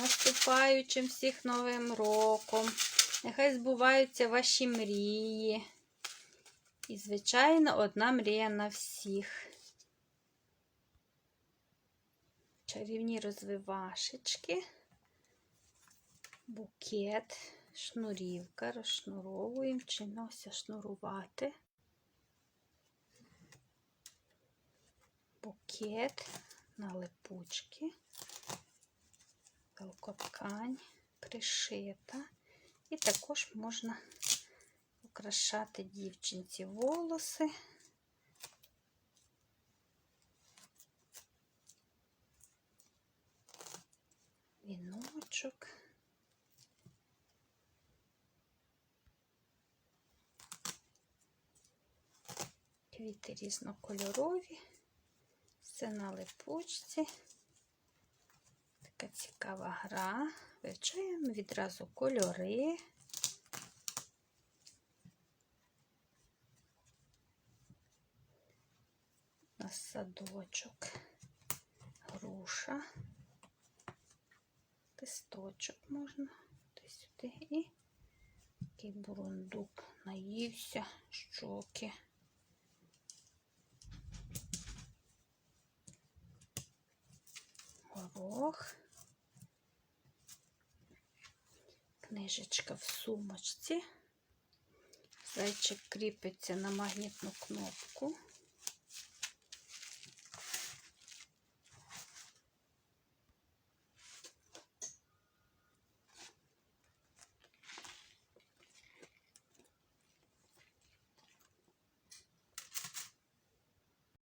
Наступаючим всіх новим роком. Нехай збуваються ваші мрії. І, звичайно, одна мрія на всіх. Чарівні розвивашечки, букет, шнурівка, розшнуровуємо, вчимося шнурувати. Букет на липучки, велкоткань пришита. І також можна украшати дівчинці волоси. Віночок. Квіти різнокольорові, все на липучці. Така цікава гра. Вивчаємо відразу кольори. На садочок, груша, листочок можна туди-сюди і такий бурундук наївся, щоки. Горох. Книжечка в сумочці. Зайчик кріпиться на магнітну кнопку.